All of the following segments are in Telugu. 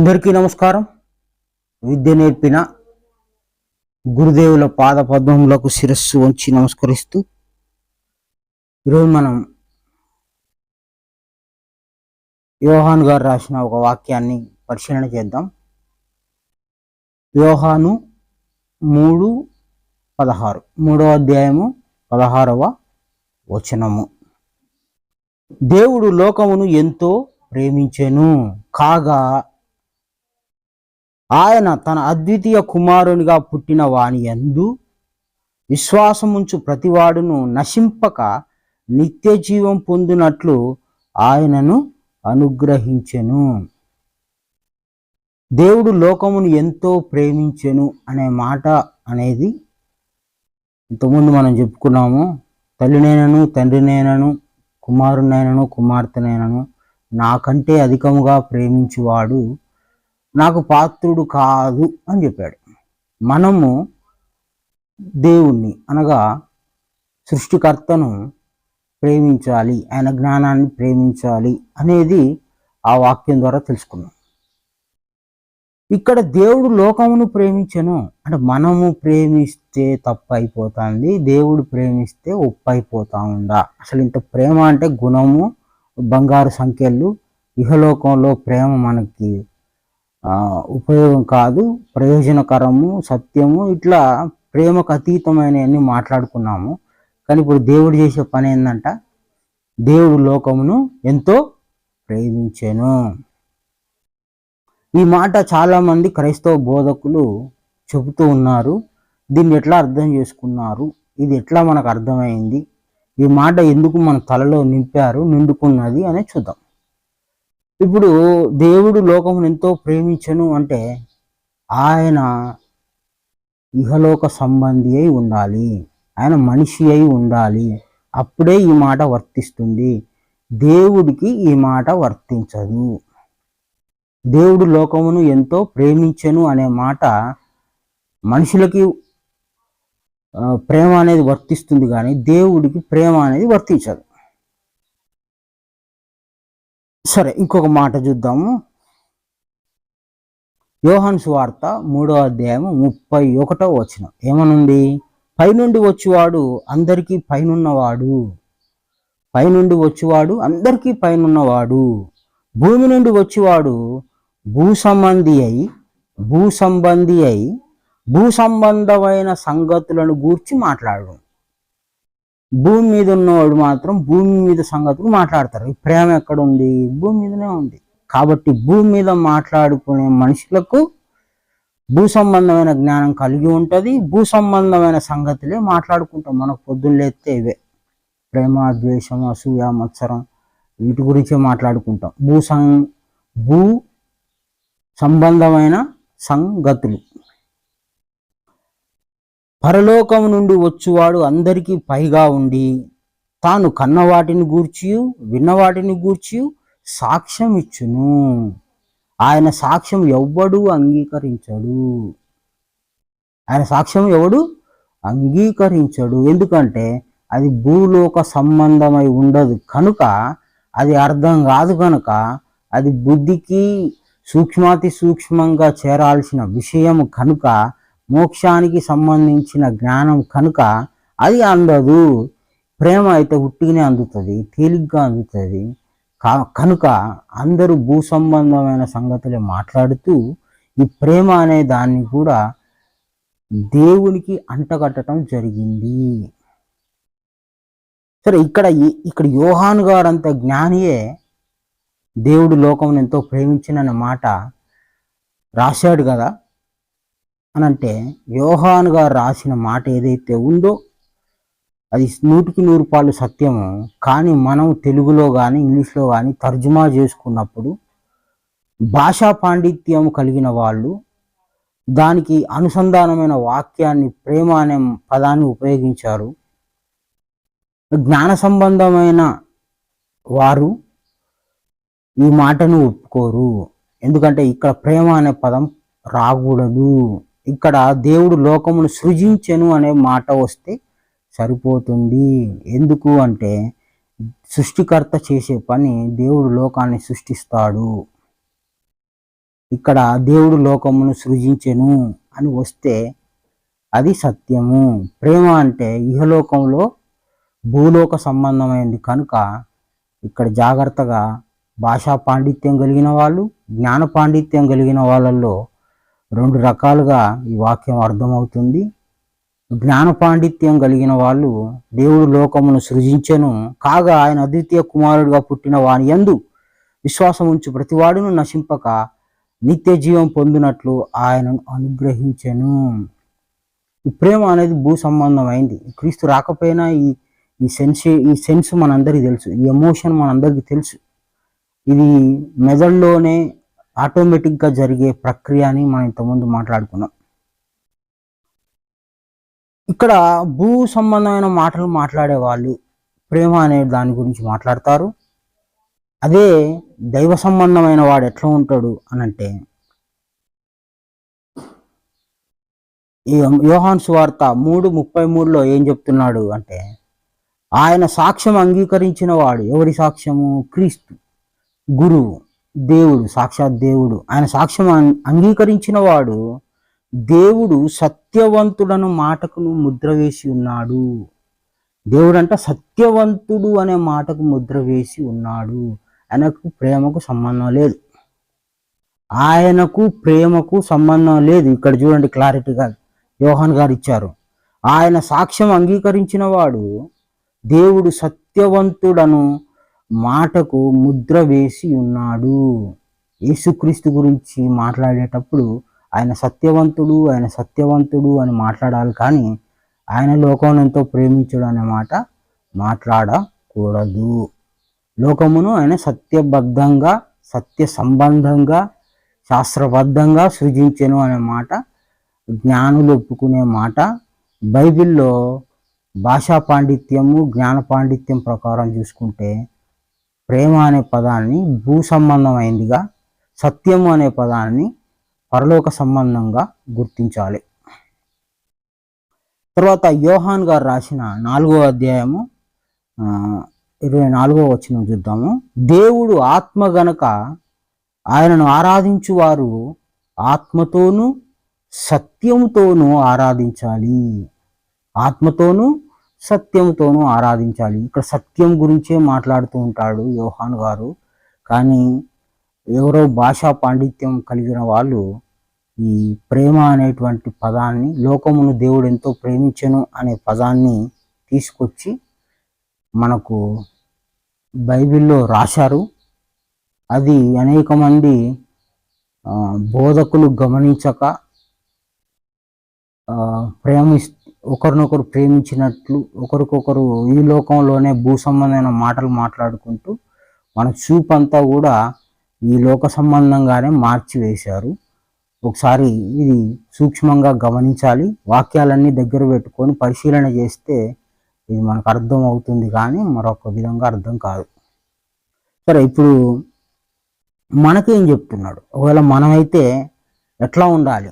అందరికీ నమస్కారం. విద్య నేర్పిన గురుదేవుల పాద పద్మములకు శిరస్సు వంచి నమస్కరిస్తూ ఈరోజు మనం యోహాన్ గారు రాసిన ఒక వాక్యాన్ని పరిశీలన చేద్దాం. యోహాను మూడు పదహారు మూడవ అధ్యాయము పదహారవ వచనము. దేవుడు లోకమును ఎంతో ప్రేమించెను కాగా ఆయన తన అద్వితీయ కుమారునిగా పుట్టిన వాని యందు విశ్వాసముంచు ప్రతివాడును నశింపక నిత్య జీవం పొందినట్లు ఆయనను అనుగ్రహించెను. దేవుడు లోకమును ఎంతో ప్రేమించెను అనే మాట అనేది ఇంతకుముందు మనం చెప్పుకున్నాము. తల్లినైనను తండ్రినైనను కుమారునైనను కుమార్తెనైనను నాకంటే అధికముగా ప్రేమించువాడు నాకు పాత్రుడు కాదు అని చెప్పాడు. మనము దేవుణ్ణి అనగా సృష్టికర్తను ప్రేమించాలి ఆయన జ్ఞానాన్ని ప్రేమించాలి అనేది ఆ వాక్యం ద్వారా తెలుసుకున్నాం. ఇక్కడ దేవుడు లోకమును ప్రేమించను. అంటే మనము ప్రేమిస్తే తప్పు అయిపోతుంది దేవుడు ప్రేమిస్తే ఉప్పు అయిపోతా ఉందా అసలు ఇంత ప్రేమ అంటే గుణము బంగారు సంఖ్యలు ఇహలోకంలో ప్రేమ మనకి ఉపయోగం కాదు ప్రయోజనకరము సత్యము ఇట్లా ప్రేమకు అతీతమైనవన్నీ మాట్లాడుకున్నాము. కానీ ఇప్పుడు దేవుడు చేసే పని ఏంటంట దేవుడు లోకమును ఎంతో ప్రేమించెను. ఈ మాట చాలామంది క్రైస్తవ బోధకులు చెబుతూ ఉన్నారు. దీన్ని ఎట్లా అర్థం చేసుకున్నారు? ఇది ఎట్లా మనకు అర్థమైంది? ఈ మాట ఎందుకు మన తలలో నింపారు నిండుకున్నది అని చూద్దాం. ఇప్పుడు దేవుడు లోకమును ఎంతో ప్రేమించను అంటే ఆయన ఇహలోక సంబంధి అయి ఉండాలి. ఆయన మనిషి అయి ఉండాలి. అప్పుడే ఈ మాట వర్తిస్తుంది. దేవుడికి ఈ మాట వర్తించదు. దేవుడు లోకమును ఎంతో ప్రేమించను అనే మాట మనుషులకి ప్రేమ అనేది వర్తిస్తుంది కానీ దేవుడికి ప్రేమ అనేది వర్తించదు. సరే ఇంకొక మాట చూద్దాము. యోహన్ సువార్త మూడో అధ్యాయం ముప్పై ఒకటో వచ్చిన ఏమనుంది? పైనుండి వచ్చేవాడు అందరికీ పైనున్నవాడు. పైనుండి వచ్చేవాడు అందరికీ పైనున్నవాడు. భూమి నుండి వచ్చేవాడు భూ సంబంధి అయి భూ సంబంధి అయి భూ సంబంధమైన సంగతులను గూర్చి మాట్లాడు భూమి మీద ఉన్నవాడు మాత్రం భూమి మీద సంగతులు మాట్లాడతారు. ఈ ప్రేమ ఎక్కడ ఉంది? భూమి మీదనే ఉంది. కాబట్టి భూమి మీద మాట్లాడుకునే మనుషులకు భూ సంబంధమైన జ్ఞానం కలిగి ఉంటుంది. భూ సంబంధమైన సంగతులే మాట్లాడుకుంటాం. మనకు పొద్దున్నలేస్తే ఇవే. ప్రేమ ద్వేషం అసూయ మత్సరం వీటి గురించే మాట్లాడుకుంటాం. భూ సం భూ సంబంధమైన సంగతులు. పరలోకం నుండి వచ్చువాడు అందరికీ పైగా ఉండి తాను కన్నవాటిని గూర్చి విన్నవాటిని గూర్చి సాక్ష్యం ఇచ్చును. ఆయన సాక్ష్యం ఎవ్వడు అంగీకరించడు. ఆయన సాక్ష్యం ఎవడు? అంగీకరించడు. ఎందుకంటే అది భూలోక సంబంధమై ఉండదు. కనుక అది అర్థం కాదు కనుక అది బుద్ధికి సూక్ష్మాతి సూక్ష్మంగా చేరాల్సిన విషయం కనుక మోక్షానికి సంబంధించిన జ్ఞానం కనుక అది అందదు. ప్రేమ అయితే ఉట్టిగానే అందుతుంది తేలిగ్గా అందుతుంది. కా- కనుక అందరూ భూ సంబంధమైన సంగతులే మాట్లాడుతూ ఈ ప్రేమ అనే దాన్ని కూడా దేవునికి అంటగట్టడం జరిగింది. సరే ఇక్కడ ఇక్కడ యోహాన్ గారు అంత జ్ఞానియే దేవుడు లోకం ఎంతో ప్రేమించినన్న మాట రాశాడు కదా? అని అంటే యోహాను గారు రాసిన మాట ఏదైతే ఉందో అది నూటికి నూరు పాలు సత్యము కానీ మనం తెలుగులో కానీ ఇంగ్లీష్లో కానీ తర్జుమా చేసుకున్నప్పుడు భాషా పాండిత్యం కలిగిన వాళ్ళు దానికి అనుసంధానమైన వాక్యాన్ని ప్రేమ అనే పదాన్ని ఉపయోగించారు. జ్ఞాన సంబంధమైన వారు ఈ మాటను ఒప్పుకోరు. ఎందుకంటే ఇక్కడ ప్రేమ అనే పదం రాకూడదు. ఇక్కడ దేవుడు లోకమును సృజించెను అనే మాట వస్తే సరిపోతుంది. ఎందుకు అంటే సృష్టికర్త చేసే పని దేవుడు లోకాన్ని సృష్టిస్తాడు. ఇక్కడ దేవుడు లోకమును సృజించెను అని వస్తే అది సత్యము. ప్రేమ అంటే ఇహలోకంలో భూలోక సంబంధమైంది కనుక ఇక్కడ జాగ్రత్తగా భాషా పాండిత్యం కలిగిన వాళ్ళు జ్ఞాన పాండిత్యం కలిగిన వాళ్ళల్లో రెండు రకాలుగా ఈ వాక్యం అర్థమవుతుంది. జ్ఞాన పాండిత్యం కలిగిన వాళ్ళు దేవుడు లోకమును సృజించెను కాగా ఆయన అద్వితీయ కుమారుడిగా పుట్టిన వాని యందు విశ్వాసం ఉంచు ప్రతివాడును నశింపక నిత్య జీవం పొందినట్లు ఆయనను అనుగ్రహించెను. ఈ ప్రేమ అనేది భూ సంబంధమైంది. క్రీస్తు రాకపోయినా ఈ ఈ సెన్స్ ఈ సెన్స్ మనందరికీ తెలుసు. ఈ ఎమోషన్ మనందరికీ తెలుసు. ఇది మెదడులోనే ఆటోమేటిక్గా జరిగే ప్రక్రియ అని మనం ఇంతకుముందు మాట్లాడుకున్నాం. ఇక్కడ భూ సంబంధమైన మాటలు మాట్లాడే వాళ్ళు ప్రేమ అనే దాని గురించి మాట్లాడతారు. అదే దైవ సంబంధమైన వాడు ఎట్లా ఉంటాడు అని అంటే ఈ యోహాన్స్ వార్త మూడు ముప్పై మూడులో ఏం చెప్తున్నాడు అంటే ఆయన సాక్ష్యం అంగీకరించిన వాడు ఎవరి సాక్ష్యము? క్రీస్తు గురువు. దేవుడు సాక్షాత్ దేవుడు. ఆయన సాక్ష్యం అంగీకరించిన వాడు దేవుడు సత్యవంతుడను మాటకును ముద్ర వేసి ఉన్నాడు. దేవుడు అంట సత్యవంతుడు అనే మాటకు ముద్ర వేసి ఉన్నాడు. ఆయనకు ప్రేమకు సంబంధం లేదు. ఆయనకు ప్రేమకు సంబంధం లేదు. ఇక్కడ చూడండి క్లారిటీగా యోహాన్ గారు ఇచ్చారు. ఆయన సాక్ష్యం అంగీకరించిన వాడు దేవుడు సత్యవంతుడను మాటకు ముద్ర వేసి ఉన్నాడు. యేసుక్రీస్తు గురించి మాట్లాడేటప్పుడు ఆయన సత్యవంతుడు ఆయన సత్యవంతుడు అని మాట్లాడాలి కానీ ఆయన లోకం ఎంతో ప్రేమించడు అనే మాట మాట్లాడకూడదు. లోకమును ఆయన సత్యబద్ధంగా సత్య సంబంధంగా శాస్త్రబద్ధంగా సృజించను అనే మాట జ్ఞానులు ఒప్పుకునే మాట బైబిల్లో భాషా పాండిత్యము జ్ఞాన పాండిత్యం ప్రకారం చూసుకుంటే ప్రేమ అనే పదాన్ని భూ సంబంధమైందిగా సత్యము అనే పదాన్ని పరలోక సంబంధంగా గుర్తించాలి. తర్వాత యోహాన్ గారు రాసిన నాలుగో అధ్యాయము ఇరవై నాలుగో వచనం చూద్దాము. దేవుడు ఆత్మ గనక ఆయనను ఆరాధించువారు ఆత్మతోనూ సత్యముతోనూ ఆరాధించాలి. ఆత్మతోనూ సత్యంతోనూ ఆరాధించాలి. ఇక్కడ సత్యం గురించే మాట్లాడుతూ ఉంటాడు యోహాన్ గారు. కానీ ఎవరో భాషా పాండిత్యం కలిగిన వాళ్ళు ఈ ప్రేమ అనేటువంటి పదాన్ని లోకమును దేవుడు ఎంతో ప్రేమించను అనే పదాన్ని తీసుకొచ్చి మనకు బైబిల్లో రాశారు. అది అనేక మంది బోధకులు గమనించక ప్రేమిస్తూ ఒకరినొకరు ప్రేమించినట్లు ఒకరికొకరు ఈ లోకంలోనే భూ సంబంధమైన మాటలు మాట్లాడుకుంటూ మన చూపు అంతా కూడా ఈ లోక సంబంధంగానే మార్చివేశారు. ఒకసారి ఇది సూక్ష్మంగా గమనించాలి. వాక్యాలన్నీ దగ్గర పెట్టుకొని పరిశీలన చేస్తే ఇది మనకు అర్థం అవుతుంది కానీ మరొక విధంగా అర్థం కాదు. సరే ఇప్పుడు మనకేం చెప్తున్నాడు? ఒకవేళ మనమైతే ఎట్లా ఉండాలి?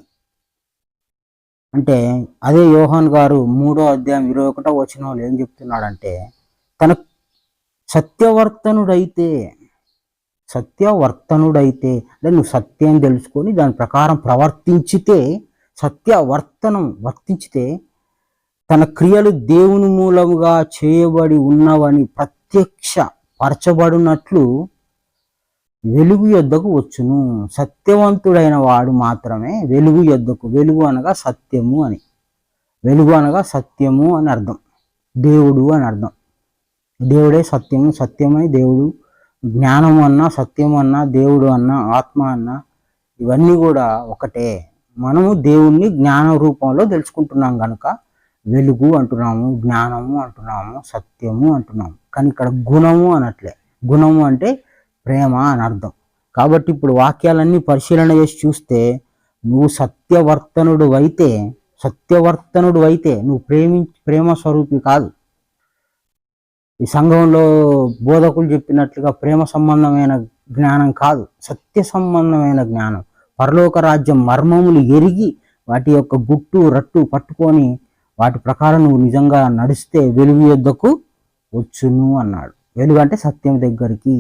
అంటే అదే యోహాన్ గారు మూడో అధ్యాయం ఇరవై ఒకటో వచ్చిన వాళ్ళు ఏం చెప్తున్నాడంటే తన సత్యవర్తనుడైతే సత్యవర్తనుడైతే అంటే నువ్వు సత్యం తెలుసుకొని దాని ప్రకారం ప్రవర్తించితే సత్యవర్తనం వర్తించితే తన క్రియలు దేవుని మూలముగా చేయబడి ఉన్నవని ప్రత్యక్ష పరచబడినట్లు వెలుగు యొద్దకు వచ్చును. సత్యవంతుడైన వాడు మాత్రమే వెలుగు యొద్దకు వెలుగు అనగా సత్యము అని. వెలుగు అనగా సత్యము అని అర్థం. దేవుడు అని అర్థం. దేవుడే సత్యము సత్యమై దేవుడు. జ్ఞానం అన్నా సత్యం అన్నా దేవుడు అన్నా ఆత్మ అన్నా ఇవన్నీ కూడా ఒకటే. మనము దేవుణ్ణి జ్ఞాన రూపంలో తెలుసుకుంటున్నాం కనుక వెలుగు అంటున్నాము జ్ఞానము అంటున్నాము సత్యము అంటున్నాము. కానీ ఇక్కడ గుణము అనట్లే. గుణము అంటే ప్రేమ అని అర్థం. కాబట్టి ఇప్పుడు వాక్యాలన్నీ పరిశీలన చేసి చూస్తే నువ్వు సత్యవర్తనుడు అయితే సత్యవర్తనుడు అయితే నువ్వు ప్రేమి ప్రేమ స్వరూపి కాదు. ఈ సంఘంలో బోధకులు చెప్పినట్లుగా ప్రేమ సంబంధమైన జ్ఞానం కాదు. సత్య సంబంధమైన జ్ఞానం. పరలోక రాజ్యం మర్మములు ఎరిగి వాటి యొక్క గుట్టు రట్టు పట్టుకొని వాటి ప్రకారం నువ్వు నిజంగా నడిస్తే వెలుగు యొద్దకు వచ్చును అన్నాడు. వెలుగు అంటే సత్యం దగ్గరికి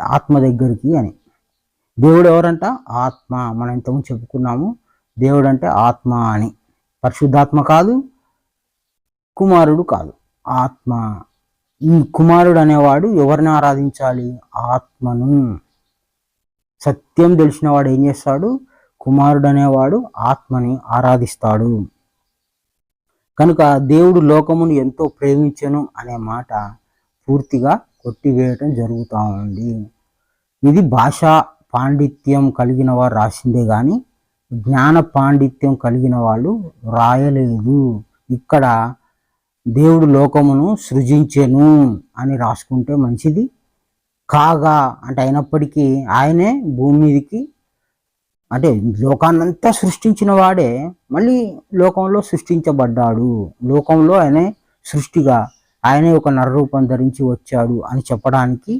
ఆత్మ దగ్గరికి అని. దేవుడు ఎవరంట? ఆత్మ. మనం ఇంతకుముందు చెప్పుకున్నాము దేవుడు అంటే ఆత్మ అని. పరిశుద్ధాత్మ కాదు కుమారుడు కాదు. ఆత్మ. ఈ కుమారుడు అనేవాడు ఎవరిని ఆరాధించాలి? ఆత్మను. సత్యం తెలిసిన వాడు ఏం చేస్తాడు? కుమారుడు అనేవాడు ఆత్మని ఆరాధిస్తాడు. కనుక దేవుడు లోకమును ఎంతో ప్రేమించను అనే మాట పూర్తిగా కొట్టివేయటం జరుగుతూ ఉంది. ఇది భాషా పాండిత్యం కలిగిన వారు రాసిందే కానీ జ్ఞాన పాండిత్యం కలిగిన వాళ్ళు రాయలేదు. ఇక్కడ దేవుడు లోకమును సృజించెను అని రాసుకుంటే మంచిది. కాగా అంటే అయినప్పటికీ ఆయనే భూమి మీదకి అంటే లోకాన్నంతా సృష్టించిన వాడే మళ్ళీ లోకంలో సృష్టించబడ్డాడు. లోకంలో ఆయనే సృష్టిగా ఆయనే ఒక నరరూపం ధరించి వచ్చాడు అని చెప్పడానికి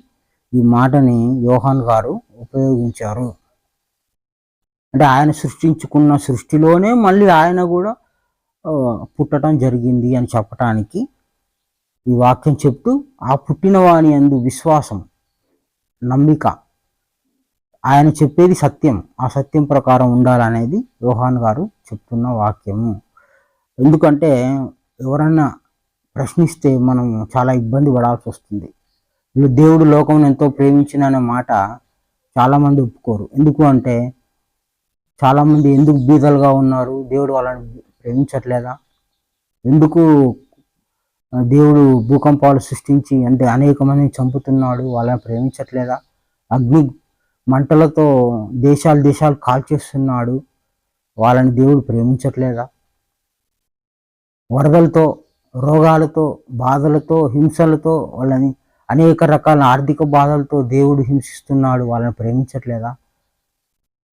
ఈ మాటని యోహాన్ గారు ఉపయోగించారు. అంటే ఆయన సృష్టించుకున్న సృష్టిలోనే మళ్ళీ ఆయన కూడా పుట్టడం జరిగింది అని చెప్పటానికి ఈ వాక్యం చెప్తూ ఆ పుట్టినవాని అందు విశ్వాసం నమ్మిక ఆయన చెప్పేది సత్యం ఆ సత్యం ప్రకారం ఉండాలనేది యోహాన్ గారు చెప్తున్న వాక్యము. ఎందుకంటే ఎవరన్నా ప్రశ్నిస్తే మనం చాలా ఇబ్బంది పడాల్సి వస్తుంది. వీళ్ళు దేవుడు లోకం ఎంతో ప్రేమించిన అనే మాట చాలామంది ఒప్పుకోరు. ఎందుకు అంటే చాలామంది ఎందుకు బీదలుగా ఉన్నారు? దేవుడు వాళ్ళని ప్రేమించట్లేదా? ఎందుకు దేవుడు భూకంపాలు సృష్టించి అంటే అనేక మందిని చంపుతున్నాడు? వాళ్ళని ప్రేమించట్లేదా? అగ్ని మంటలతో దేశాలు దేశాలు కాల్చేస్తున్నాడు. వాళ్ళని దేవుడు ప్రేమించట్లేదా? వరదలతో రోగాలతో బాధలతో హింసలతో వాళ్ళని అనేక రకాల ఆర్థిక బాధలతో దేవుడు హింసిస్తున్నాడు వాళ్ళని ప్రేమించట్లేదా?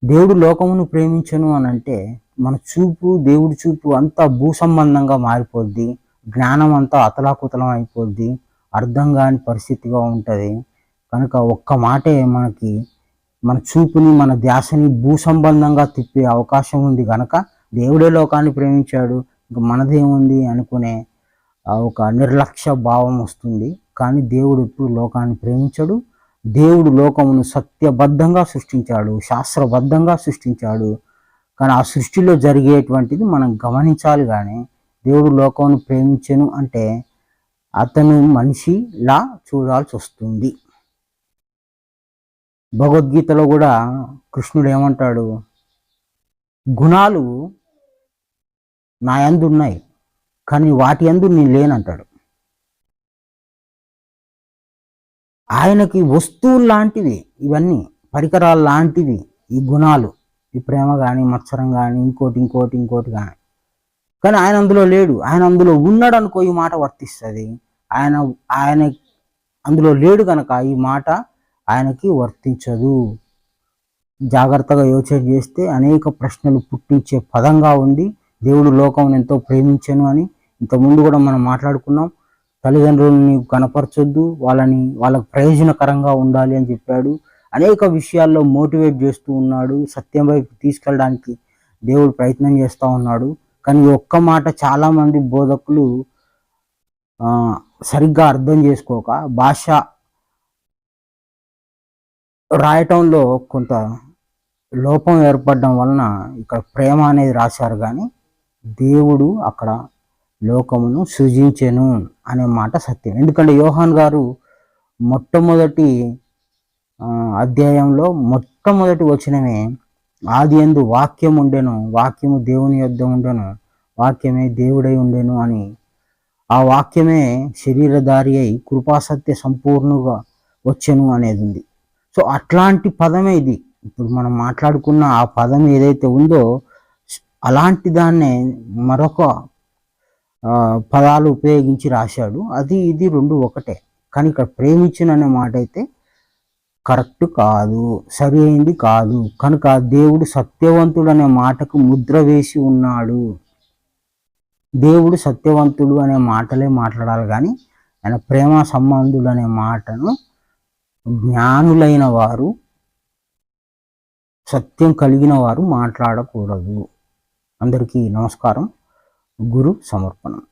దేవుడు లోకమును ప్రేమించను అని అంటే మన చూపు దేవుడి చూపు అంతా భూ సంబంధంగా మారిపోద్ది జ్ఞానం అంతా అతలాకుతలం అయిపోద్ది అర్థం కాని పరిస్థితిగా ఉంటుంది. కనుక ఒక్క మాటే మనకి మన చూపుని మన ధ్యాసని భూ సంబంధంగా తిప్పే అవకాశం ఉంది. కనుక దేవుడే లోకాన్ని ప్రేమించాడు ఇంక మనదేముంది అనుకునే ఒక నిర్లక్ష్య భావం వస్తుంది. కానీ దేవుడు ఎప్పుడు లోకాన్ని ప్రేమించడు. దేవుడు లోకమును సత్యబద్ధంగా సృష్టించాడు. శాస్త్రబద్ధంగా సృష్టించాడు. కానీ ఆ సృష్టిలో జరిగేటువంటిది మనం గమనించాలి కానీ దేవుడు లోకమును ప్రేమించను అంటే అతను మనిషిలా చూడాల్సి వస్తుంది. భగవద్గీతలో కూడా కృష్ణుడు ఏమంటాడు? గుణాలు నా ఉన్నాయి కానీ వాటి అందు నేను లేనంటాడు. ఆయనకి వస్తువులు లాంటివి ఇవన్నీ పరికరాలు లాంటివి ఈ గుణాలు ఈ ప్రేమ కానీ మత్సరం కానీ ఇంకోటి ఇంకోటి ఇంకోటి కానీ కానీ ఆయన అందులో లేడు. ఆయన అందులో ఉన్నాడు అనుకో ఈ మాట వర్తిస్తుంది. ఆయన ఆయన అందులో లేడు కనుక ఈ మాట ఆయనకి వర్తించదు. జాగ్రత్తగా యోచన చేస్తే అనేక ప్రశ్నలు పుట్టించే పదంగా ఉంది. దేవుడు లోకం ఎంతో ప్రేమించను అని ఇంతకుముందు కూడా మనం మాట్లాడుకున్నాం తల్లిదండ్రులని కనపరచొద్దు వాళ్ళని వాళ్ళకు ప్రయోజనకరంగా ఉండాలి అని చెప్పాడు. అనేక విషయాల్లో మోటివేట్ చేస్తూ ఉన్నాడు సత్యం వైపు తీసుకెళ్ళడానికి దేవుడు ప్రయత్నం చేస్తూ ఉన్నాడు. కానీ ఒక్క మాట చాలామంది బోధకులు సరిగ్గా అర్థం చేసుకోక భాష రాయటంలో కొంత లోపం ఏర్పడడం వలన ఇక్కడ ప్రేమ అనేది రాశారు. కానీ దేవుడు అక్కడ లోకమును సృజించెను అనే మాట సత్యం. ఎందుకంటే యోహాన్ గారు మొట్టమొదటి అధ్యాయంలో మొట్టమొదటి వచనమే ఆది ఎందు వాక్యం ఉండెను వాక్యము దేవుని యొద్ద ఉండెను వాక్యమే దేవుడై ఉండెను అని. ఆ వాక్యమే శరీరధారి అయి కృపాసత్య సంపూర్ణంగా వచ్చెను అనేది ఉంది. సో అట్లాంటి పదమే ఇది. ఇప్పుడు మనం మాట్లాడుకున్న ఆ పదం ఏదైతే ఉందో అలాంటి దాన్నే మరొక పదాలు ఉపయోగించి రాశాడు. అది ఇది రెండు ఒకటే. కానీ ఇక్కడ ప్రేమించిన అనే మాట అయితే కరెక్ట్ కాదు సరి అయింది కాదు. కనుక దేవుడు సత్యవంతుడు అనే మాటకు ముద్ర వేసి ఉన్నాడు. దేవుడు సత్యవంతుడు అనే మాటలే మాట్లాడాలి కానీ ఆయన ప్రేమ సంబంధుడు అనే మాటను జ్ఞానులైన వారు సత్యం కలిగిన వారు మాట్లాడకూడదు. అందరికీ నమస్కారం. గురు సమర్పణం